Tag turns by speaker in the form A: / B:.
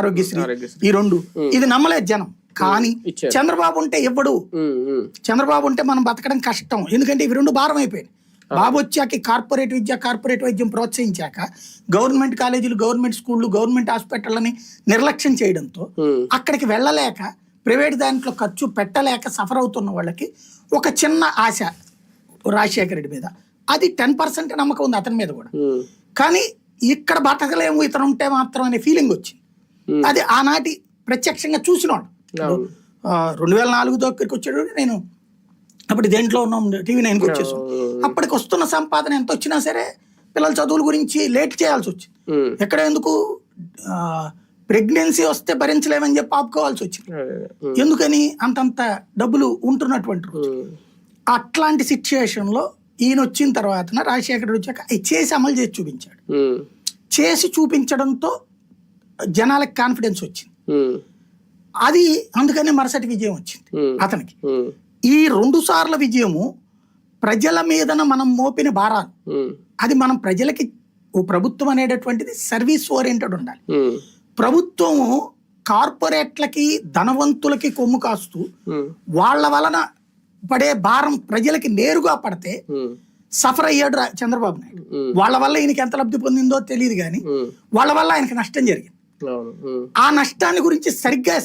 A: ఆరోగ్యశ్రీ. ఈ రెండు. ఇది నమ్మలేదు జనం. కానీ. చంద్రబాబు ఉంటే ఇవ్వడు చంద్రబాబు ఉంటే మనం బతకడం కష్టం. ఎందుకంటే ఇవి రెండు భారం అయిపోయాయి. బాబు వచ్చాక కార్పొరేట్ విద్య కార్పొరేట్ వైద్యం ప్రోత్సహించాక గవర్నమెంట్ కాలేజీలు గవర్నమెంట్ స్కూళ్ళు గవర్నమెంట్ హాస్పిటళ్ళని నిర్లక్ష్యం చేయడంతో అక్కడికి వెళ్ళలేక ప్రైవేట్ దాంట్లో ఖర్చు పెట్టలేక సఫర్ అవుతున్న వాళ్ళకి ఒక చిన్న ఆశ రాజశేఖర రెడ్డి మీద. అది టెన్ పర్సెంట్ నమ్మకం ఉంది అతని మీద కూడా. కానీ ఇక్కడ బతకలేము ఇతను ఉంటే మాత్రం అనే ఫీలింగ్ వచ్చింది. అది ఆనాటి ప్రత్యక్షంగా చూసినోడు. రెండు వేల నాలుగు దగ్గరికి వచ్చాడు నేను అప్పుడు దేంట్లో ఉన్నాం టీవీ నైన్కి వచ్చేసాం. అప్పటికి వస్తున్న సంపాదన ఎంత వచ్చినా సరే పిల్లల చదువుల గురించి లేట్ చేయాల్సి వచ్చింది. ఎక్కడ ఎందుకు ప్రెగ్నెన్సీ వస్తే భరించలేమని చెప్పి ఆపుకోవాల్సి వచ్చింది. ఎందుకని అంతంత డబ్బులు ఉంటున్నటువంటి రోజు. అట్లాంటి సిచ్యుయేషన్లో ఈయన వచ్చిన తర్వాత రాజశేఖర వచ్చాక చేసి అమలు చేసి చూపించాడు. చేసి చూపించడంతో జనాలకు కాన్ఫిడెన్స్ వచ్చింది. అది అందుకనే మరుసటి విజయం వచ్చింది అతనికి. ఈ రెండు సార్ల విజయము ప్రజల మీదన మనం మోపిన భారాలు. అది మనం ప్రజలకి ఓ ప్రభుత్వం అనేటటువంటిది సర్వీస్ ఓరియంటెడ్ ఉండాలి. ప్రభుత్వము కార్పొరేట్లకి ధనవంతులకి కొమ్ము కాస్తూ వాళ్ళ వలన పడే భారం ప్రజలకి నేరుగా పడితే సఫర్ అయ్యాడు చంద్రబాబు నాయుడు. వాళ్ళ వల్ల ఈయనకి ఎంత లబ్ధి పొందిందో తెలియదు కానీ వాళ్ళ వల్ల ఆయనకి నష్టం జరిగింది. ఆ నష్టాన్ని గురించి సరిగ్గా